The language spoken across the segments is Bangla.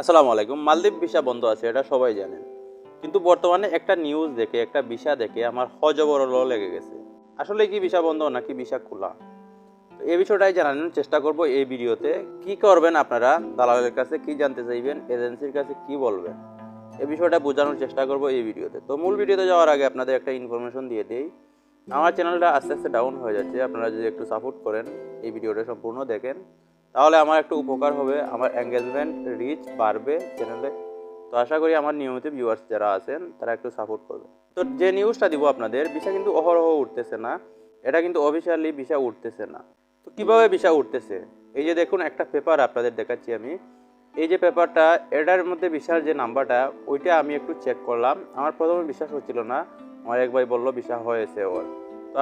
আসসালামু আলাইকুম। মালদ্বীপ ভিসা বন্ধ আছে, এটা সবাই জানেন। কিন্তু বর্তমানে একটা নিউজ দেখে, একটা ভিসা দেখে আমার হজবরল লেগে গেছে। আসলে কি ভিসা বন্ধ নাকি ভিসা খোলা? এই বিষয়টাই জানানোর চেষ্টা করব এই ভিডিওতে। কি করবেন আপনারা? দালালের কাছে কি জানতে চাইবেন? এজেন্সির কাছে কি বলবেন? এই বিষয়টা বোঝানোর চেষ্টা করব এই ভিডিওতে। তো মূল ভিডিওতে যাওয়ার আগে আপনাদের একটা ইনফরমেশন দিয়ে দিই। আমার চ্যানেলটা আস্তে আস্তে ডাউন হয়ে যাচ্ছে। আপনারা যদি একটু সাপোর্ট করেন, এই ভিডিওটা সম্পূর্ণ দেখেন। তাহলে আমার একটু উপকার হবে, আমার এঙ্গেজমেন্ট রিচ বাড়বে চ্যানেলে তো আশা করি আমার নিয়মিত ভিউয়ার্স যারা আছেন, তারা একটু সাপোর্ট করবে। তো যে নিউজটা দিব আপনাদের, ভিসা কিন্তু অহরহ উঠতেছে না। এটা কিন্তু অফিসিয়ালি ভিসা উঠতেছে না। তো কীভাবে ভিসা উঠতেছে? এই যে দেখুন, একটা পেপার আপনাদের দেখাচ্ছি আমি। এই যে পেপারটা এটার মধ্যে ভিসার যে নাম্বারটা ওইটা আমি একটু চেক করলাম। আমার প্রথমে বিশ্বাস হচ্ছিল না। আমার এক ভাই বলল, ভিসা হয়েছে ওর।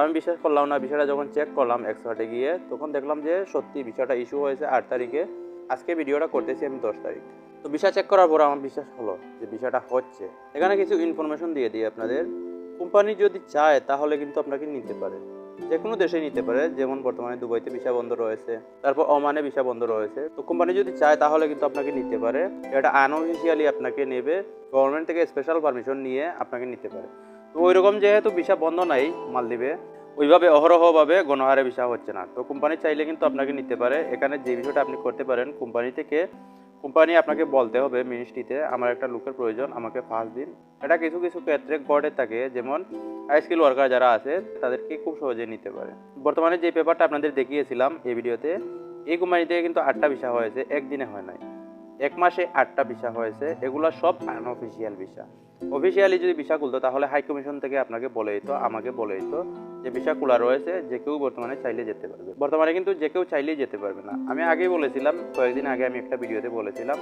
আমি বিশ্বাস করলাম না, বিষয়টা যখন চেক করলাম এক্সপার্টে গিয়ে, তখন দেখলাম যে সত্যি বিষয়টা ইস্যু হয়েছে আট তারিখে। আজকে ভিডিওটা করতেছি আমি দশ তারিখ। তো বিষয় চেক করার পর আমার বিশ্বাস হলো যে বিষয়টা হচ্ছে। এখানে কিছু ইনফরমেশন দিয়ে দিই আপনাদের। কোম্পানি যদি চায়, তাহলে কিন্তু আপনাকে নিতে পারে। যে কোনো দেশে নিতে পারে। যেমন বর্তমানে দুবাইতে ভিসা বন্ধ রয়েছে, তারপর ওমানে ভিসা বন্ধ রয়েছে। তো কোম্পানি যদি চায়, তাহলে কিন্তু আপনাকে নিতে পারে। এটা আনঅফিসিয়ালি আপনাকে নেবে। গভর্নমেন্ট থেকে স্পেশাল পারমিশন নিয়ে আপনাকে নিতে পারে। তো ওই রকম যেহেতু ভিসা বন্ধ নাই মালদ্বীপে, ওইভাবে অহরহভাবে গণহারে ভিসা হচ্ছে না। তো কোম্পানি চাইলে কিন্তু আপনাকে নিতে পারে। এখানে যে বিষয়টা আপনি করতে পারেন, কোম্পানি থেকে, কোম্পানি আপনাকে বলতে হবে মিনিস্ট্রিতে, আমার একটা লোকের প্রয়োজন, আমাকে পাঁচ দিন। এটা কিছু কিছু ক্ষেত্রে গড়ে থাকে। যেমন স্কিল ওয়ার্কার যারা আছে, তাদেরকে খুব সহজে নিতে পারে। বর্তমানে যে পেপারটা আপনাদের দেখিয়েছিলাম, এই ভিডিওতে এই কোম্পানিতে কিন্তু আটটা ভিসা হয়েছে, একদিনে হয় নাই। এক মাসে আটটা ভিসা হয়েছে, এগুলো সব আনঅফিসিয়াল ভিসা। অফিসিয়ালি যদি ভিসা খুলতো, তাহলে হাই কমিশন থেকে আপনাকে বলে দিত, আমাকে বলে দিত যে ভিসা খোলা রয়েছে, যে কেউ বর্তমানে চাইলে যেতে পারবে। বর্তমানে কিন্তু যে কেউ চাইলেই যেতে পারবে না। আমি আগেই বলেছিলাম, কয়েকদিন আগে আমি একটা ভিডিওতে বলেছিলাম,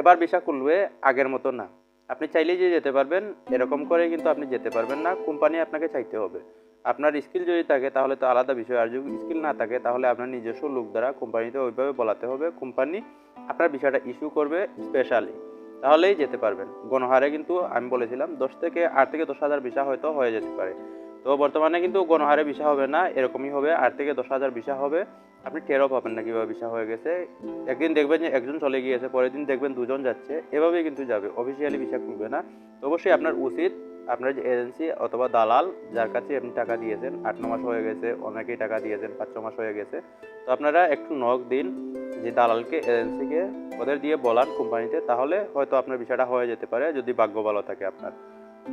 এবার ভিসা খুলবে আগের মতো না। আপনি চাইলেই যে যেতে পারবেন, এরকম করে কিন্তু আপনি যেতে পারবেন না, কোম্পানি আপনাকে চাইতে হবে। আপনার স্কিল যদি থাকে, তাহলে তো আলাদা বিষয়। আর যদি স্কিল না থাকে, তাহলে আপনার নিজস্ব লোক দ্বারা কোম্পানিতে ওইভাবে বলাতে হবে। কোম্পানি আপনার বিষয়টা ইস্যু করবে স্পেশালি তাহলেই যেতে পারবেন। গণহারে কিন্তু আমি বলেছিলাম, দশ থেকে আট থেকে দশ হাজার ভিসা হয়তো হয়ে যেতে পারে। তো বর্তমানে কিন্তু গণহারে ভিসা হবে না, এরকমই হবে। আট থেকে দশ হাজার ভিসা হবে। আপনি টেরও পাবেন না কীভাবে ভিসা হয়ে গেছে। একদিন দেখবেন যে একজন চলে গিয়েছে, পরের দিন দেখবেন দুজন যাচ্ছে। এভাবেই কিন্তু যাবে। অফিসিয়ালি ভিসা খুলবে না। তো অবশ্যই আপনার উচিত আপনার যে এজেন্সি অথবা দালাল, যার কাছে আপনি টাকা দিয়েছেন, আট, ন মাস হয়ে গেছে, অনেকেই টাকা দিয়েছেন, পাঁচ, ছ মাস হয়ে গেছে। তো আপনারা একটু নখ দিন যে দালালকে এজেন্সিকে ওদের দিয়ে বলান কোম্পানিতে তাহলে হয়তো আপনার বিষয়টা হয়ে যেতে পারে, যদি ভাগ্য ভালো থাকে আপনার।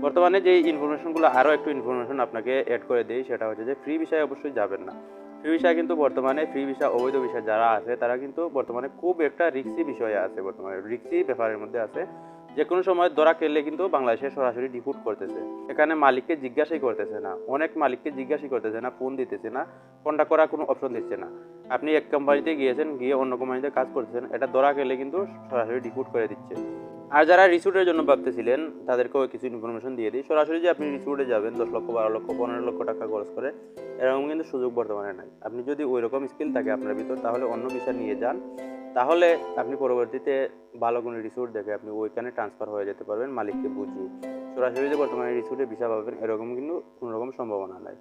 বর্তমানে যে ইনফরমেশনগুলো আরও একটু ইনফরমেশন আপনাকে অ্যাড করে দিই, সেটা হচ্ছে যে ফ্রি বিষয়ে অবশ্যই যাবেন না। ফ্রি ভিসা কিন্তু বর্তমানে ফ্রি ভিসা অবৈধ ভিসা যারা আছে, তারা কিন্তু বর্তমানে খুব একটা রিক্সি বিষয়ে আছে, বর্তমানে রিক্সি ব্যাপারের মধ্যে আছে। যে কোনো সময় দরা খেললে কিন্তু বাংলাদেশে সরাসরি ডিপুট করতেছে। এখানে মালিককে জিজ্ঞাসাই করতেছে না। অনেক মালিককে জিজ্ঞাসাই করতেছে না ফোন দিতেছে না কন্ট্যাক্ট করার কোনো অপশন দিচ্ছে না। আপনি এক কোম্পানিতে গিয়েছেন, গিয়ে অন্য কোম্পানিতে কাজ করতেছেন, এটা দরা কেলে কিন্তু সরাসরি ডিপুট করে দিচ্ছে। আর যারা রিসুটের জন্য ভাবতেছিলেন, তাদেরকেও কিছু ইনফরমেশন দিয়ে দিই। সরাসরি যে আপনি রিসুটে যাবেন, দশ লক্ষ, বারো লক্ষ, পনেরো লক্ষ টাকা খরচ করে, এরকম কিন্তু সুযোগ বর্তমানে নাই। আপনি যদি ওই রকম স্কিল থাকে আপনার ভিতর, তাহলে অন্য বিষয় নিয়ে যান। তাহলে আপনি পরবর্তীতে ভালো কোনো রিসোর্ট দেখে আপনি ওইখানে ট্রান্সফার হয়ে যেতে পারবেন, মালিককে বুঝিয়ে। সরাসরি যে বর্তমানে রিসোর্টে ভিসা পাবেন, এরকম কিন্তু কোনো রকম সম্ভাবনা নাই।